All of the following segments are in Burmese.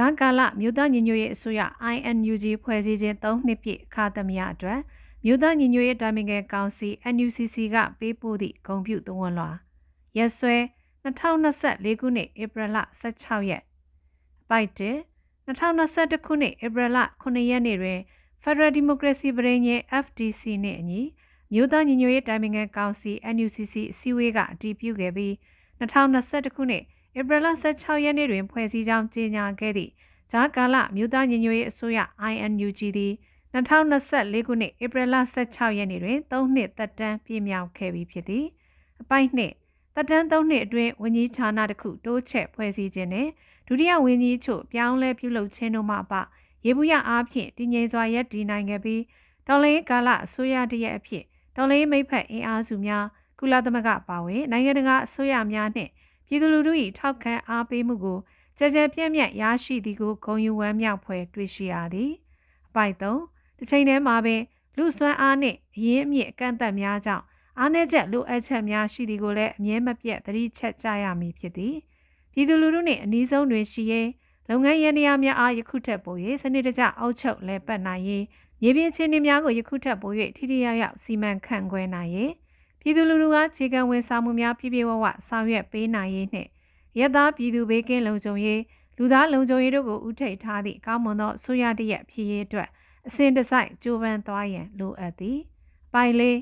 ဂျာကာလမြို့သားညီညွတ်ရေးအစိုးရ INUG ဖွဲ့စည်းခြင်း3နှစ်ပြည့်အခါသမယအတွက်မြို့သားညီညွတ်ရေးတာမင်ငယ်ကောင်စီ NUCC ကပေးပို့သည့်ဂုဏ်ပြုသဝန်လွှာရက်စွဲ2024ခုနှစ်ဧပြီလ16ရက်ပိုက်တင်2021ခုနှစ်ဧပြီလ9ရက်နေ့တွင် Federal Democracy ပြည်ညင် FDC နှင့်အညီမြို့သားညီညွတ်ရေးတိုင်ပင်ခံကောင်စီ NUCC အစည်းအဝေးကအတည်ပြုခဲ့ပြီး2021ခုနှစ် ဧပြီလ16ရက်နေ့တွင်ဖွဲ့စည်းကြောင်းကြေညာခဲ့သည့်ဂျာကာလမြို့သားညီညွတ်ရေးအစိုးရ INUG သည်2024ခုနှစ်ဧပြီလ16ရက်နေ့တွင်3နှစ်သက်တမ်းပြည့်မြောက်ခဲ့ပြီဖြစ်သည်အပိုက်နှစ်သက်တမ်း3နှစ်အတွင်းဝန်ကြီးဌာနတစ်ခုတိုးချဲ့ဖွဲ့စည်းခြင်းနှင့်ဒုတိယဝန်ကြီးချုပ်ပြောင်းလဲပြုလုပ်ခြင်းတို့မှပရေဘူးရအားဖြင့်တည်ငြိမ်စွာရပ်တည်နိုင်ခဲ့ပြီးတော်လှန်ရေးကာလအစိုးရတရက်အဖြစ်တော်လှန်ရေးမိဖက်အင်အားစုများကုလသမဂ္ဂပါဝင်နိုင်ငံတကာအစိုးရများနှင့် ပြည်သူလူထု၏ထောက်ခံအားပေးမှုကိုကြကြပြန့်ပြန့်ရရှိသည်ကိုဂုဏ်ယူဝမ်းမြောက်ဖွယ်တွေ့ရှိရသည်အပိုက်3တစ်ချိန်တည်းမှာပင်လူစွမ်းအားနှင့်အရင်းအမြစ်အကန့်အသတ်များကြောင့်အားနည်းချက်လိုအပ်ချက်များရှိသည်ကိုလည်းအမြဲမပြတ်သတိချက်ကြရမည်ဖြစ်သည်ပြည်သူလူထုနှင့်အနည်းဆုံးတွင်ရှိရဲလုပ်ငန်းရန်တရားများအားယခုထက်ပို၍စနစ်တကျအောက်ချုပ်လဲပတ်နိုင်ရေးမြေပြင်ချင်းတွေများကိုယခုထက်ပို၍ထိထိရောက်ရောက်စီမံခန့်ခွဲနိုင်ရေး ပြည်သူလူထုကခြေကံဝန်ဆောင်မှုများပြည့်ပြည့်ဝဝဆောင်ရွက်ပေးနိုင်ရေးနှင့်ရက်သားပြည်သူဘေးကင်းလုံခြုံရေးလူသားလုံခြုံရေးတို့ကိုဥထိပ်ထားသည့်ကောင်းမွန်သောဆိုရတရက်ဖြစ်ရေးအတွက်အစဉ်တစိုက်ကြိုးပမ်းသွားရန်လိုအပ်သည်။ပိုင်လေး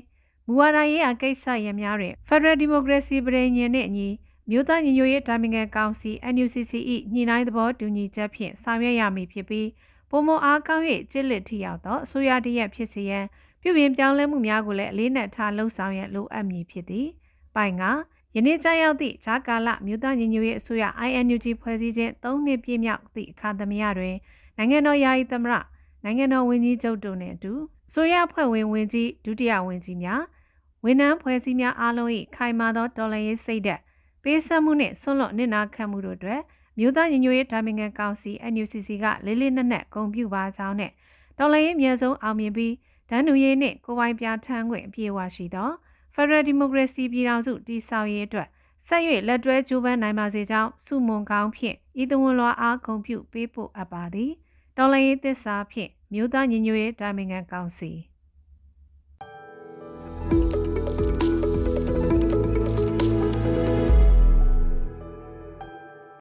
မူဝါဒရေးအကိစ္စရများတွင် Federal Democracy ပြည်ညင်နှင့်အညီမြို့သားညီညွတ်ရေးတာမင်ငံကောင်စီ NUCC ၏ညှိနှိုင်းသဘောတူညီချက်ဖြင့်ဆောင်ရွက်ရမည်ဖြစ်ပြီးပုံမအားကောင်း၍ကြစ်လက်ထိရောက်သောအစိုးရတရက်ဖြစ်စေရန် ပြုပြင်ပြောင်းလဲမှုများကိုလည်းအလေးနက်ထားလှုံ့ဆော်ရန်လိုအပ်မည်ဖြစ်သည်။ပိုင်ကယနေ့ကြာရောက်သည့်ဂျာကာလမြို့သားညီညွတ်ရေးအစိုးရ INUG ဖွဲ့စည်းခြင်း၃နှစ်ပြည့်မြောက်သည့်အခါသမယတွင်နိုင်ငံတော်ယာယီသမရနိုင်ငံတော်ဝန်ကြီးချုပ်တို့နှင့်အတူဆိုရဖွဲ့ဝင်ဝင်ကြီးဒုတိယဝန်ကြီးများဝန်ထမ်းဖွဲ့စည်းများအားလုံး၏ခိုင်မာသောတော်လှန်ရေးစိတ်ဓာတ်ပေးဆက်မှုနှင့်ဆွလွတ်နစ်နာခံမှုတို့အတွက်မြို့သားညီညွတ်ရေးဒါမင်ငံကောင်စီ NUCC ကလေးလေးနက်နက်ဂုဏ်ပြုပါကြောင်းနဲ့တော်လှန်ရေးအမြဲဆုံးအောင်မြင်ပြီး ဒန်းနူရေးနှင့်ကိုပိုင်ပြထမ်းခွင့်အပြည့်အဝရှိသော Federal Democracy ပြည်ထောင်စုတည်ဆောက်ရေးအတွက်ဆက်၍လက်တွဲကြိုးပမ်းနိုင်ပါစေကြောင်းစုမွန်ကောင်းဖြင့်ဤသဝန်လွှာအားဂုဏ်ပြုပေးပို့အပ်ပါသည်တော်လှန်ရေးသစ္စာဖြင့်မြို့သားညီညွတ်ရေးဒါမင်ငံကောင်စီ